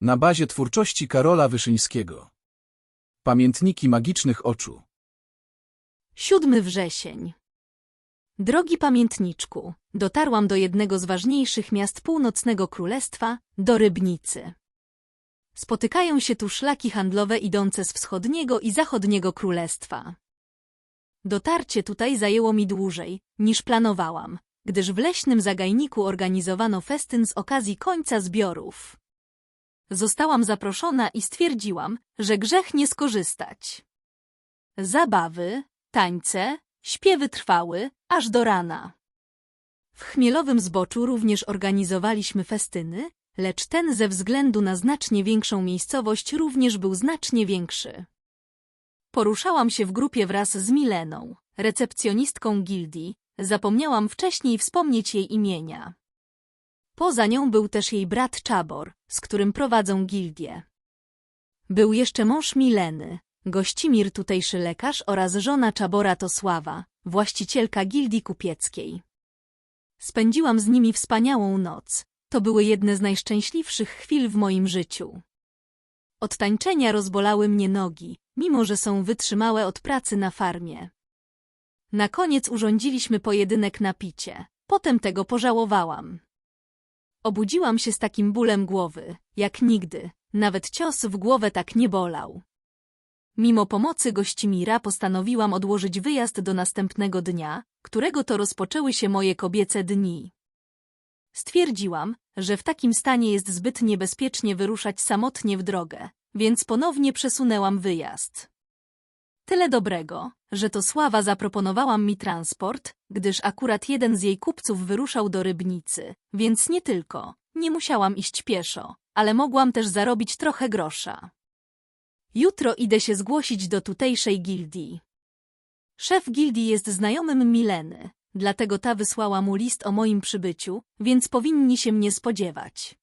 Na bazie twórczości Karola Wyszyńskiego. Pamiętniki magicznych oczu. 7 wrzesień. Drogi pamiętniczku, dotarłam do jednego z ważniejszych miast północnego królestwa, do Rybnicy. Spotykają się tu szlaki handlowe idące z wschodniego i zachodniego królestwa. Dotarcie tutaj zajęło mi dłużej, niż planowałam, gdyż w leśnym zagajniku organizowano festyn z okazji końca zbiorów. Zostałam zaproszona i stwierdziłam, że grzech nie skorzystać. Zabawy, tańce, śpiewy trwały, aż do rana. W chmielowym zboczu również organizowaliśmy festyny, lecz ten ze względu na znacznie większą miejscowość również był znacznie większy. Poruszałam się w grupie wraz z Mileną, recepcjonistką gildii, zapomniałam wcześniej wspomnieć jej imienia. Poza nią był też jej brat Czabor, z którym prowadzą gildię. Był jeszcze mąż Mileny, Gościmir tutejszy lekarz oraz żona Czabora to Sława, właścicielka gildii kupieckiej. Spędziłam z nimi wspaniałą noc. To były jedne z najszczęśliwszych chwil w moim życiu. Od tańczenia rozbolały mnie nogi, mimo że są wytrzymałe od pracy na farmie. Na koniec urządziliśmy pojedynek na picie. Potem tego pożałowałam. Obudziłam się z takim bólem głowy, jak nigdy. Nawet cios w głowę tak nie bolał. Mimo pomocy gościmira postanowiłam odłożyć wyjazd do następnego dnia, którego to rozpoczęły się moje kobiece dni. Stwierdziłam, że w takim stanie jest zbyt niebezpiecznie wyruszać samotnie w drogę, więc ponownie przesunęłam wyjazd. Tyle dobrego, że to Sława zaproponowałam mi transport, gdyż akurat jeden z jej kupców wyruszał do Rybnicy, więc nie tylko, nie musiałam iść pieszo, ale mogłam też zarobić trochę grosza. Jutro idę się zgłosić do tutejszej gildii. Szef gildii jest znajomym Mileny, dlatego ta wysłała mu list o moim przybyciu, więc powinni się mnie spodziewać.